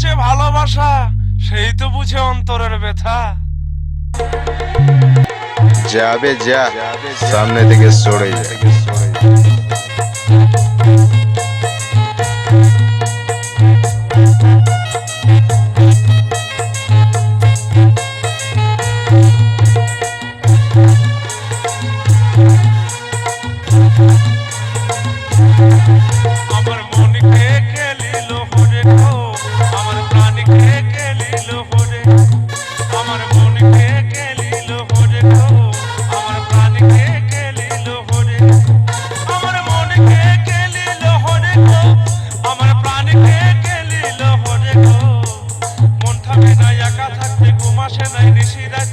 দিয়েছে ভালোবাসা সেই তো বুঝে অন্তরের ব্যথা। যাবে যা সামনে থেকে সরে যা।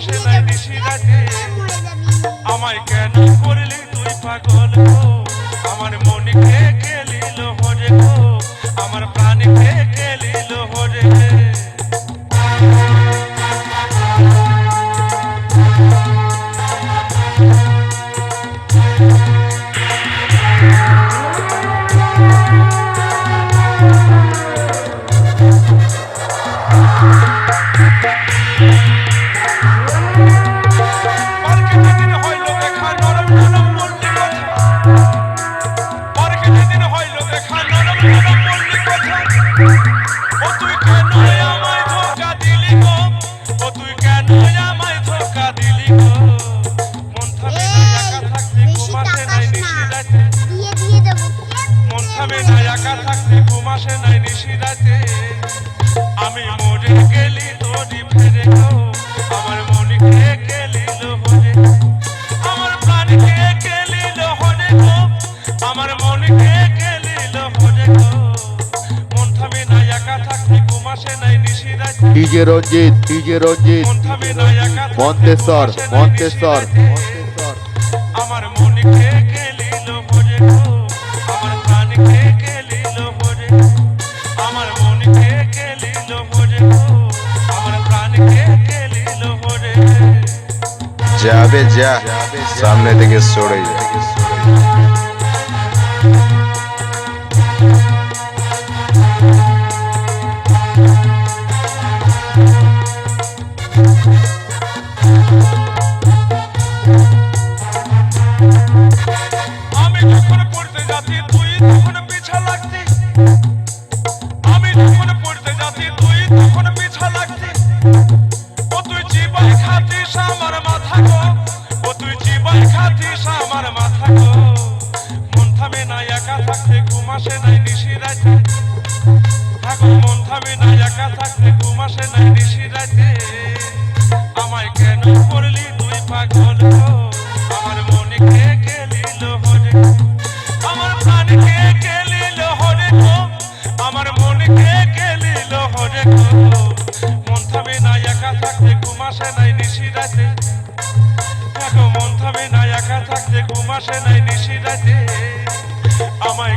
ঘুমাসে নাই নিশি রাতে আমায় কেন করলি তুই পাগল আমার মনকে খেলিল হরে আমার প্রাণকে খেলিল হরে পার্কে থাকতে ঘুমাসে নাই নিশি রাতে। আমি মরে গেলি তোরি ফেরে গো আমার মনকে গেলিল হরে আমার প্রাণকে গেলিল হরে গো আমার মনকে গেলিল হরে গো মন থামে না একা থাকতে ঘুমাসে নাই নিশি রাতে। DJ Ranjit DJ Ranjit. মন থামে না একা মন্তেশ্বর মন্তেশ্বর। আমার মনকে যাবে যা সামনে থেকে সরে যা। আমি যখন পড়তে যাচ্ছি তুই তখন পিছা লাগতি। ঘুমাসে নাই নিশি রাতে এখন মন থামে না, একা থাকতে ঘুমাসে নাই নিশি রাতে আমায় কেন করলি তুই পাগল আমার মনকে গেলিল হরে আমার প্রাণকে গেলিল হরে আমার মনকে গেলিল হরে মন থামে না, একা থাকতে ঘুমাসে নাই নিশি রাতে দেখো মন থামে না, একা থাকতে ঘুমাসে নাই নিশি রাতে আমায়